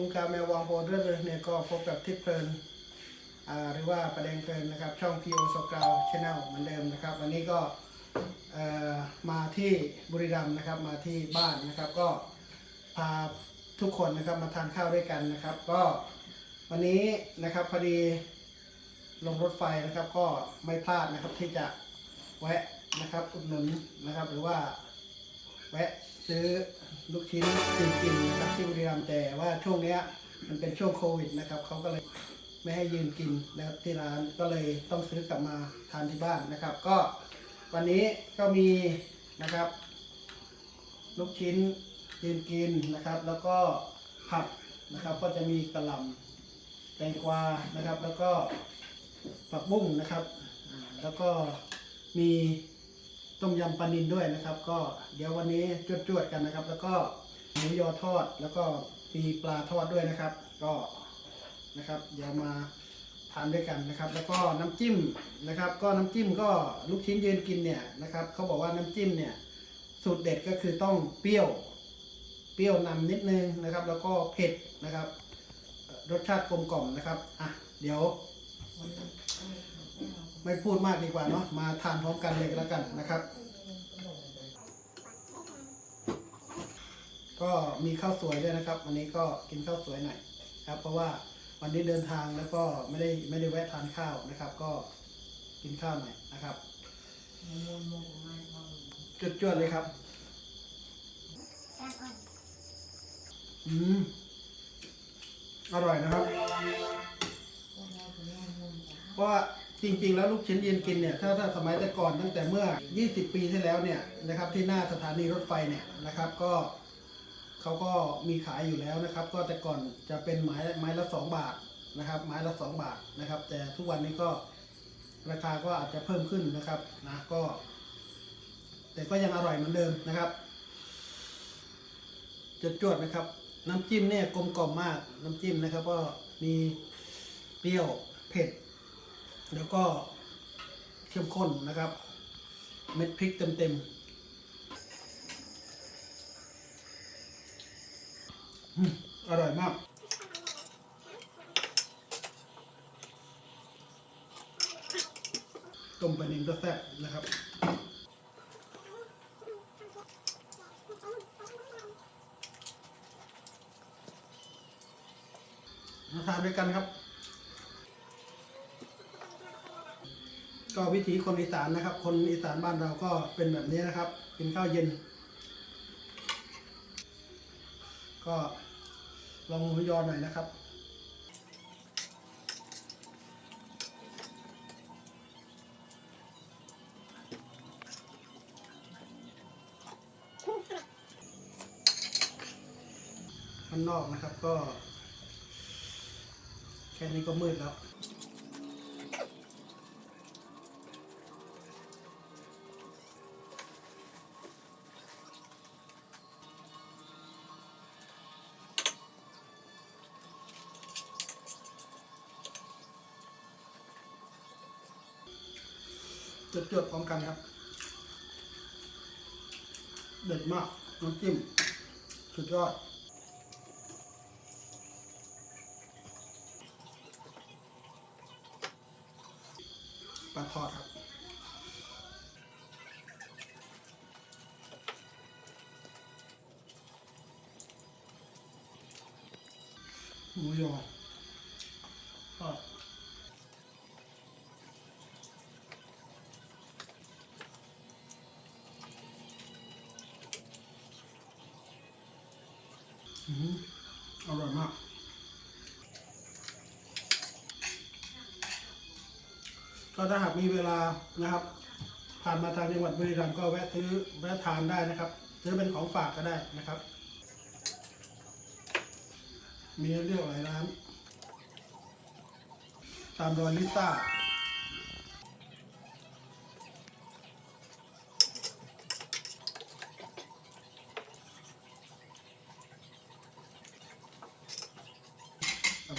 ลุงกาแมววางโพเรื่องเลยเนี่ยก็พบกับทิศเพลินหรือว่าประเด็นเพลินนะครับ ช่อง p ีโอสกาวชแนลเหมือนเดิมนะครับ วันนี้ก็มาที่บุรีรัมย์นะครับ มาที่บ้านนะครับ ก็พาทุกคนนะครับมาทานข้าวด้วยกันนะครับ ก็วันนี้นะครับพอดีลงรถไฟนะครับ ก็ไม่พลาดนะครับที่จะแวะนะครับอุดหนุนนะครับ หรือว่าแวะ ซื้อลูกชิ้นกินกินนะครับที่บุรีรัมย์แต่ว่าช่วงเนี้ยมันเป็นช่วงโควิดนะครับเขาก็เลยไม่ให้ยืนกินนะครับที่ร้านก็เลยต้องซื้อกลับมาทานที่บ้านนะครับ ก็วันนี้ก็มีนะครับ ลูกชิ้นยืนกินนะครับ แล้วก็ผักนะครับ ก็จะมีกระหล่ำแตงกวานะครับ แล้วก็ผักบุ้งนะครับ แล้วก็มี ต้มยำปลานินด้วยนะครับ ก็เดี๋ยววันนี้จวดๆกันนะครับ แล้วก็หมูยอทอดแล้วก็มีปลาทอดด้วยนะครับ ก็นะครับเดี๋ยวมาทานด้วยกันนะครับ แล้วก็น้ำจิ้มนะครับ ก็น้ำจิ้มก็ลูกชิ้นยืนกินเนี่ยนะครับเขาบอกว่าน้ำจิ้มเนี่ยสูตรเด็ดก็คือต้องเปรี้ยว เปรี้ยวนำนิดนึงนะครับ แล้วก็เผ็ดนะครับ รสชาติกลมกล่อมนะครับอะเดี๋ยว ไม่พูดมากดีกว่าเนาะมาทานพร้อมกันเลยก็แล้วกันนะครับ ก็มีข้าวสวยด้วยนะครับ วันนี้ก็กินข้าวสวยหน่อยครับ เพราะว่าวันนี้เดินทางแล้วก็ไม่ได้ไม่ได้แวะทานข้าวนะครับ ก็กินข้าวหน่อยนะครับจวดๆเลยครับอืมอร่อยนะครับเพราะว่า จริง ๆ แล้วลูกชิ้นยืนกินเนี่ยถ้าถ้าสมัยแต่ก่อนตั้งแต่เมื่อ 20 ปีที่แล้วเนี่ยนะครับที่หน้าสถานีรถไฟเนี่ยนะครับก็เขาก็มีขายอยู่แล้วนะครับ ก็แต่ก่อนจะเป็นไม้ไม้ละ 2 บาทนะครับไม้ละ 2 บาทนะครับ แต่ทุกวันนี้ก็ราคาก็อาจจะเพิ่มขึ้นนะครับนะก็ แต่ก็ยังอร่อยเหมือนเดิมนะครับจวดนะครับ น้ำจิ้มเนี่ยกลมกล่อมมากน้ำจิ้มนะครับ ก็มีเปรี้ยวเผ็ด แล้วก็เข้มข้นนะครับ เม็ดพริกเต็มๆอืมอร่อยมากต้มไปลานิลก็แซ่บนะครับ มาทานด้วยกันครับ ก็วิถีคนอีสานนะครับ คนอีสานบ้านเราก็เป็นแบบนี้นะครับ กินข้าวเย็น ก็ลองหมูยอหน่อยนะครับมันนอกนะครับก็ แค่นี้ก็มืดแล้ว จดจดๆพร้อมกันครับ เด็ดมาก น้ำจิ้ม สุดยอดปลาทอดครับหมูยอทอด อร่อยมากก็ถ้าหากมีเวลานะครับ ผ่านมาทางจังหวัดบุรีรัมย์ก็แวะซื้อแวะทานได้นะครับ ซื้อเป็นของฝากก็ได้นะครับ มีเลือกหลายร้าน ตามรอยลิซ่า ปล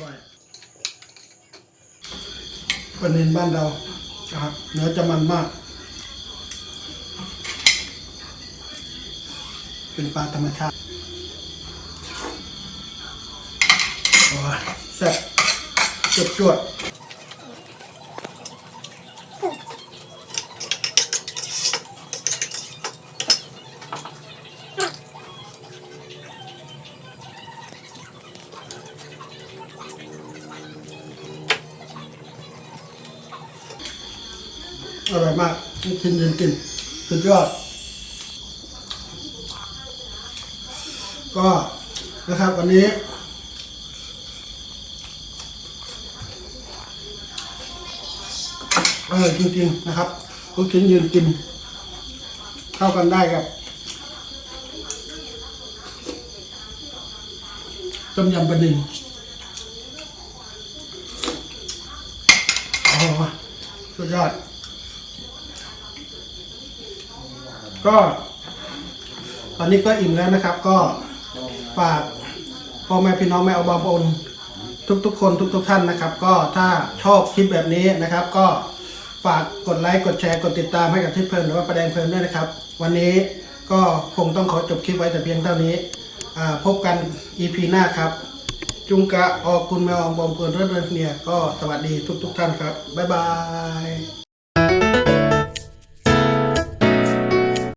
าเนนบ้านเรานะครับเนื้อจะมันมาก เป็นปลาธรรมชาติโอ้ยแซ่บจุดจวด อร่อยมากกินกินกินสุดยอด ก็นะครับวันนี้เออจริงๆนะครับลูกชิ้นยืนกิน เข้ากันได้กับต้มยำปลานิลโอ้โหสุดยอด ก็ ตอนนี้ก็อิ่มแล้วนะครับ ก็ฝากพ่อแม่พี่น้องแม่เอาบอมโอนทุกๆ คนทุก ๆ ท่านนะครับ ก็ถ้าชอบคลิปแบบนี้นะครับ ก็ฝากกดไลค์กดแชร์กดติดตามให้กับทิศเพลินหรือว่าประแดงเพลินด้วยนะครับ วันนี้ก็คงต้องขอจบคลิปไว้แต่เพียงเท่านี้พบกัน EP หน้าครับ จุงกะออกคุณแมวอองบอมเพลินรื่อนๆเนียก็สวัสดีทุก ๆ ท่านครับ บ๊ายบาย